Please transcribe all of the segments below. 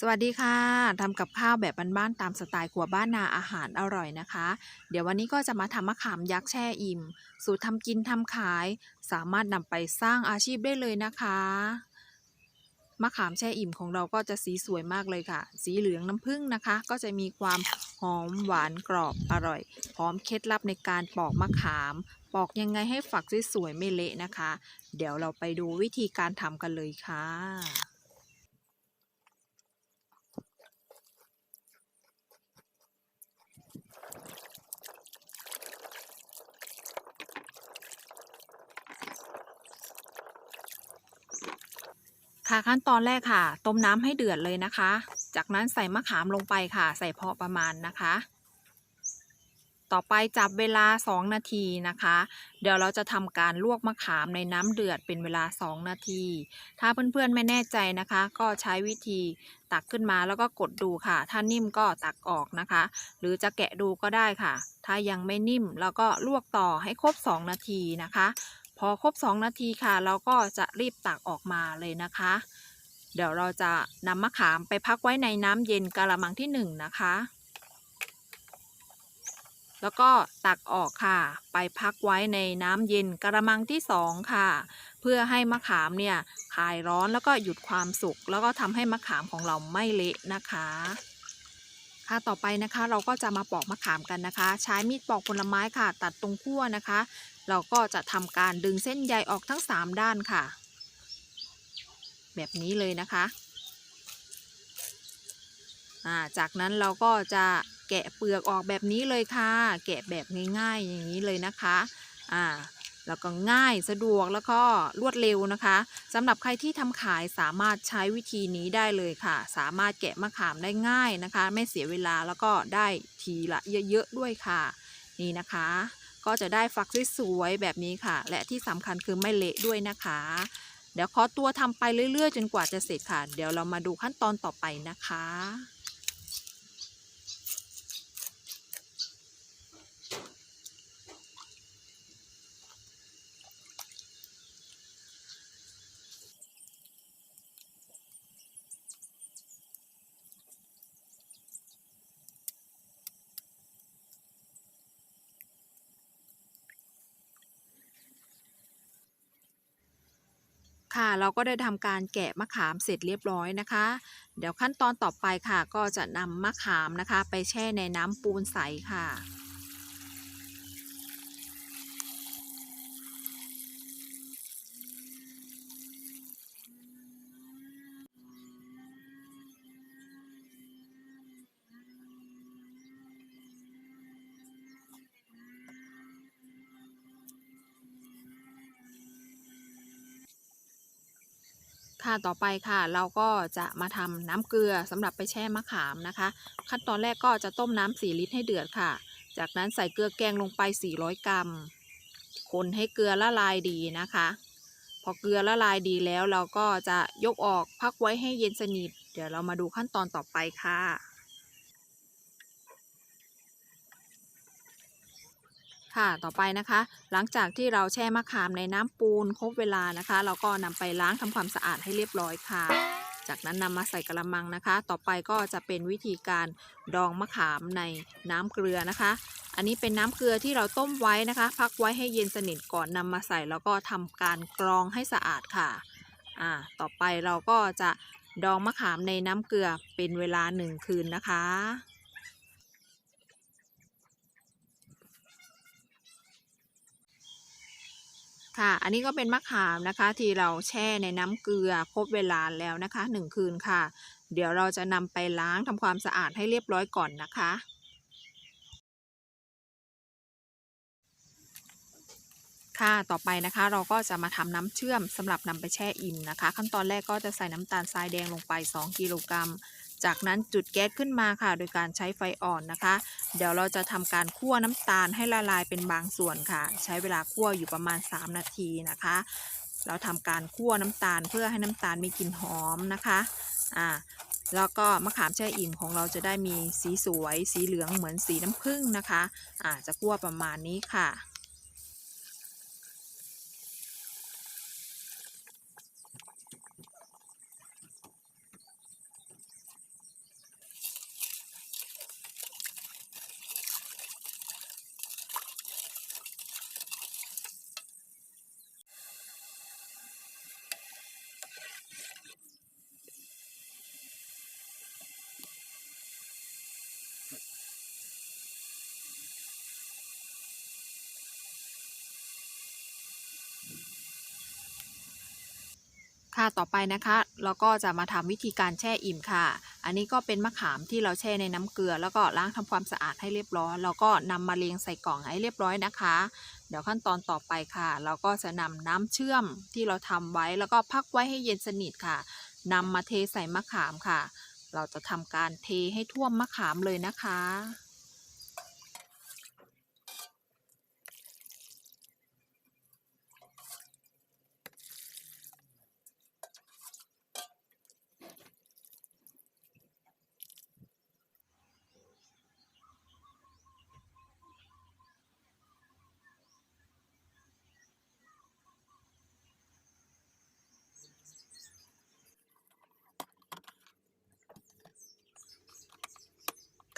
สวัสดีค่ะทำกับข้าวแบบบ้านๆตามสไตล์ครัวบ้านนาอาหารอร่อยนะคะ เดี๋ยววันนี้ก็จะมาทำมะขามยักษ์แช่อิ่ม สูตรทำกินทำขาย สามารถนำไปสร้างอาชีพได้เลยนะคะ มะขามแช่อิ่มของเราก็จะสีสวยมากเลยค่ะ สีเหลืองน้ำผึ้งนะคะ ก็จะมีความหอมหวานกรอบอร่อย พร้อมเคล็ดลับในการปอกมะขามปอกยังไงให้ฝักสวยๆไม่เละนะคะ เดี๋ยวเราไปดูวิธีการทำกันเลยค่ะ ค่ะขั้นตอนแรกค่ะ ต้มน้ำให้เดือดเลยนะคะ จากนั้นใส่มะขามลงไปค่ะ ใส่พอประมาณนะคะ ต่อไปจับเวลา 2 นาทีนะคะ เดี๋ยวเราจะทำการลวกมะขามในน้ำเดือดเป็นเวลา 2 นาที ถ้าเพื่อนๆไม่แน่ใจนะคะ ก็ใช้วิธีตักขึ้นมาแล้วก็กดดูค่ะ ถ้านิ่มก็ตักออกนะคะ หรือจะแกะดูก็ได้ค่ะ ถ้ายังไม่นิ่มเราก็ลวกต่อให้ครบ 2 นาทีนะคะ พอครบ 2 นาทีค่ะ เราก็จะรีบตักออกมาเลยนะคะ เดี๋ยวเราจะนำมะขามไปพักไว้ในน้ำเย็นกะละมังที่ 1 นะคะ แล้วก็ตักออกค่ะ ไปพักไว้ในน้ำเย็นกระมังที่ 2 ค่ะ เพื่อให้มะขามเนี่ยคลายร้อนแล้วก็หยุดความสุกแล้วก็ทำให้มะขามของเราไม่เละนะคะ ค่ะต่อไปนะคะเราก็จะมาปอกมะขามกันนะคะ ใช้มีดปอกผลไม้ค่ะ ตัดตรงขั้วนะคะ เราก็จะทำการดึงเส้นใยออกทั้ง 3 ด้านค่ะ แบบนี้เลยนะคะจากนั้นเราก็จะแกะเปลือกออกแบบนี้เลยค่ะ แกะแบบง่ายๆอย่างนี้เลยนะคะอ่า แล้วก็ง่ายสะดวกแล้วก็รวดเร็วนะคะสำหรับใครที่ทำขายสามารถใช้วิธีนี้ได้เลยค่ะ สามารถแกะมะขามได้ง่ายนะคะ ไม่เสียเวลาแล้วก็ได้ทีละเยอะๆด้วยค่ะ นี่นะคะ ก็จะได้ฟักสวยๆแบบนี้ค่ะ และที่สำคัญคือไม่เละด้วยนะคะ เดี๋ยวขอตัวทำไปเรื่อยๆ จนกว่าจะเสร็จค่ะ เดี๋ยวเรามาดูขั้นตอนต่อไปนะคะ ค่ะ เราก็ได้ทำการแกะมะขามเสร็จเรียบร้อยนะคะ เดี๋ยวขั้นตอนต่อไปค่ะ ก็จะนำมะขามนะคะ ไปแช่ในน้ำปูนใสค่ะ ค่ะต่อไปค่ะ เราก็จะมาทำน้ำเกลือสำหรับไปแช่มะขามนะคะ ขั้นตอนแรกก็จะต้มน้ำ4ลิตรให้เดือดค่ะ จากนั้นใส่เกลือแกงลงไป 400 กรัม คนให้เกลือละลายดีนะคะ พอเกลือละลายดีแล้วเราก็จะยกออกพักไว้ให้เย็นสนิท เดี๋ยวเรามาดูขั้นตอนต่อไปค่ะ ค่ะต่อไปนะคะ หลังจากที่เราแช่มะขามในน้ำปูนครบเวลานะคะ เราก็นำไปล้างทำความสะอาดให้เรียบร้อยค่ะ จากนั้นนำมาใส่กระมังนะคะ ต่อไปก็จะเป็นวิธีการดองมะขามในน้ำเกลือนะคะ อันนี้เป็นน้ำเกลือที่เราต้มไว้นะคะ พักไว้ให้เย็นสนิทก่อนนำมาใส่แล้วก็ทำการกรองให้สะอาดค่ะอ่าต่อไปเราก็จะดองมะขามในน้ำเกลือเป็นเวลาหนึ่งคืนนะคะ ค่ะ อันนี้ก็เป็นมะขามนะคะ ที่เราแช่ในน้ำเกลือครบเวลาแล้วนะคะหนึ่งคืนค่ะ เดี๋ยวเราจะนำไปล้างทำความสะอาดให้เรียบร้อยก่อนนะคะค่ะ ต่อไปนะคะเราก็จะมาทำน้ำเชื่อมสำหรับนำไปแช่อิ่มนะคะ ขั้นตอนแรกก็จะใส่น้ำตาลทรายแดงลงไป 2 กิโลกรัม จากนั้นจุดแก๊สขึ้นมาค่ะ โดยการใช้ไฟอ่อนนะคะ เดี๋ยวเราจะทำการคั่วน้ำตาลให้ละลายเป็นบางส่วนค่ะ ใช้เวลาคั่วอยู่ประมาณ 3 นาทีนะคะ เราทำการคั่วน้ำตาลเพื่อให้น้ำตาลมีกลิ่นหอมนะคะอ่าแล้วก็มะขามแช่อิ่มของเราจะได้มีสีสวย สีเหลืองเหมือนสีน้ำผึ้งนะคะอ่าจะคั่วประมาณนี้ค่ะ ค่ะต่อไปนะคะเราก็จะมาทำวิธีการแช่อิ่มค่ะ อันนี้ก็เป็นมะขามที่เราแช่ในน้ำเกลือ แล้วก็ล้างทำความสะอาดให้เรียบร้อยแล้วก็นำมาเรียงใส่กล่องให้เรียบร้อยนะคะ เดี๋ยวขั้นตอนต่อไปค่ะ เราก็จะนำน้ำเชื่อมที่เราทำไว้แล้วก็พักไว้ให้เย็นสนิทค่ะนำมาเทใส่มะขามค่ะ เราจะทำการเทให้ท่วมมะขามเลยนะคะ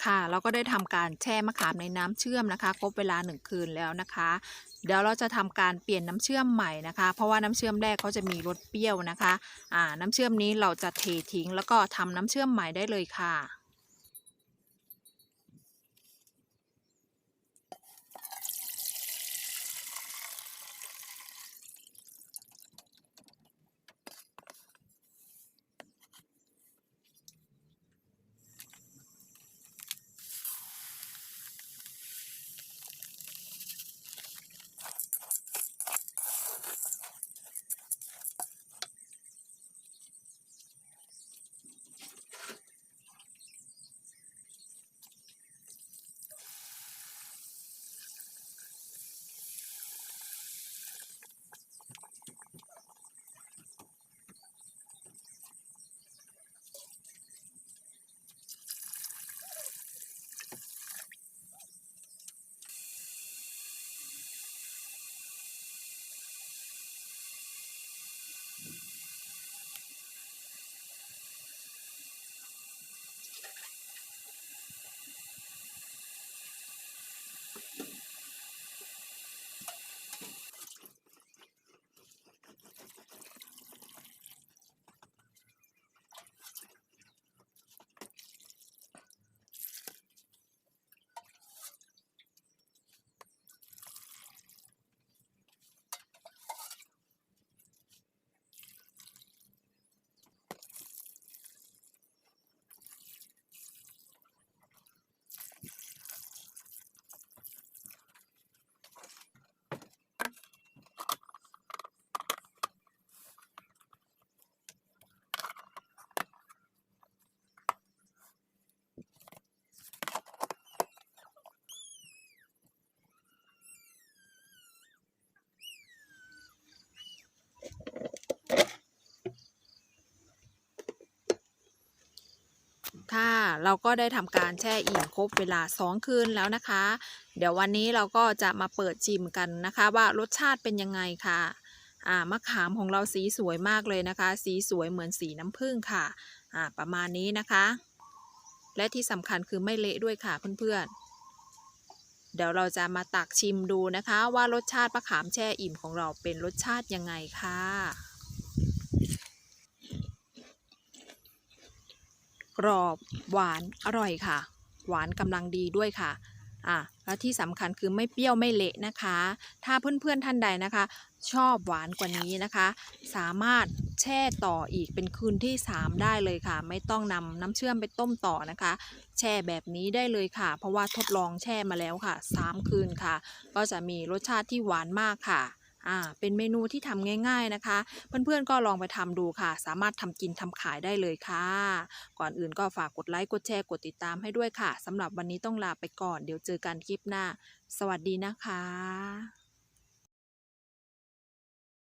ค่ะเราก็ได้ทำการแช่มะขามในน้ำเชื่อมนะคะ ครบเวลา 1 คืนแล้วนะคะ เดี๋ยวเราจะทำการเปลี่ยนน้ำเชื่อมใหม่นะคะ เพราะว่าน้ำเชื่อมแรกเขาจะมีรสเปรี้ยวนะคะ อ่า น้ำเชื่อมนี้เราจะเททิ้ง แล้วก็ทำน้ำเชื่อมใหม่ได้เลยค่ะ ค่ะเราก็ได้ทำการแช่อิ่มครบเวลา 2 คืนแล้วนะคะ เดี๋ยววันนี้เราก็จะมาเปิดชิมกันนะคะ ว่ารสชาติเป็นยังไงค่ะอ่ามะขามของเราสีสวยมากเลยนะคะ สีสวยเหมือนสีน้ำผึ้งค่ะอ่าประมาณนี้นะคะ และที่สำคัญคือไม่เละด้วยค่ะเพื่อนๆ เดี๋ยวเราจะมาตักชิมดูนะคะ ว่ารสชาติมะขามแช่อิ่มของเราเป็นรสชาติยังไงค่ะ กรอบหวานอร่อยค่ะ หวานกำลังดีด้วยค่ะอะและที่สำคัญคือไม่เปรี้ยวไม่เละนะคะ ถ้าเพื่อนๆท่านใดนะคะ ชอบหวานกว่านี้นะคะ สามารถแช่ต่ออีกเป็นคืนที่ 3 ได้เลยค่ะ ไม่ต้องนำน้ำเชื่อมไปต้มต่อนะคะ แช่แบบนี้ได้เลยค่ะ เพราะว่าทดลองแช่มาแล้วค่ะ 3 คืนค่ะ ก็จะมีรสชาติที่หวานมากค่ะ อ่าเป็นเมนูที่ทำง่าย ๆนะคะ เพื่อนๆก็ลองไปทำดูค่ะ สามารถทำกินทำขายได้เลยค่ะ ก่อนอื่นก็ฝากกดไลค์กดแชร์กดติดตามให้ด้วยค่ะสำหรับวันนี้ต้องลาไปก่อน เดี๋ยวเจอกันคลิปหน้า สวัสดีนะคะ